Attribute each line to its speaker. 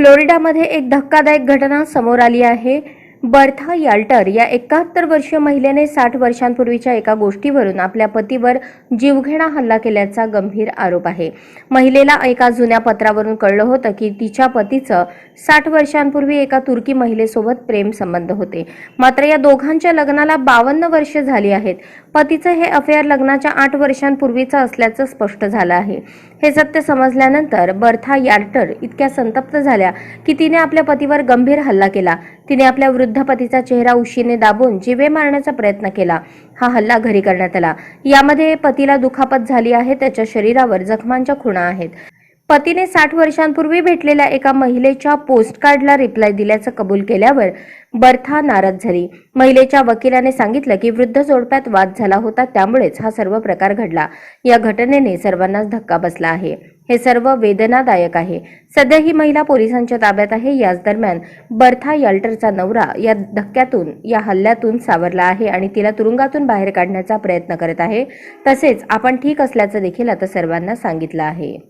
Speaker 1: फ्लोरिडामध्ये एक धक्कादायक घटना समोर आली आहे. बर्था याल्टर या एकाहत्तर वर्षीय महिलेने साठ वर्षांपूर्वीच्या एका गोष्टीवरून आपल्या पतीवर जीवघेणा हल्ला केल्याचा गंभीर आरोप आहे. महिलेला एका जुन्या पत्रावरून कळलं होतं की तिच्या पतीचं साठ वर्षांपूर्वी एका तुर्की महिलेसोबत प्रेम संबंध होते. मात्र या दोघांच्या लग्नाला बावन्न वर्ष झाली आहेत. पतीचं हे अफेअर लग्नाच्या आठ वर्षांपूर्वीचं असल्याचं स्पष्ट झालं आहे. हे सत्य समजल्यानंतर बर्था यार्टर इतक्या संतप्त झाल्या की तिने आपल्या पतीवर गंभीर हल्ला केला. तिने आपल्या वृद्ध पतीचा चेहरा उशीने दाबून जिवे मारण्याचा प्रयत्न केला. हा हल्ला घरी करण्यात आला. यामध्ये पतीला दुखापत झाली आहे त्याच्या शरीरावर जखमांच्या खुणा आहेत. पतीने साठ वर्षांपूर्वी भेटलेल्या एका महिलेच्या पोस्टकार्डला रिप्लाय दिल्याचं कबूल केल्यावर बर्था नाराज झाली. महिलेच्या वकिलाने सांगितलं की वृद्ध जोडप्यात वाद झाला होता त्यामुळेच हा सर्व प्रकार घडला. या घटनेने सर्वांनाच धक्का बसला आहे. हे सर्व वेदनादायक आहे. सध्या ही महिला पोलिसांच्या ताब्यात आहे. याच दरम्यान बर्था याल्टरचा नवरा या धक्क्यातून या हल्ल्यातून सावरला आहे आणि तिला तुरुंगातून बाहेर काढण्याचा प्रयत्न करत आहे. तसेच आपण ठीक असल्याचं देखील आता सर्वांना सांगितलं आहे.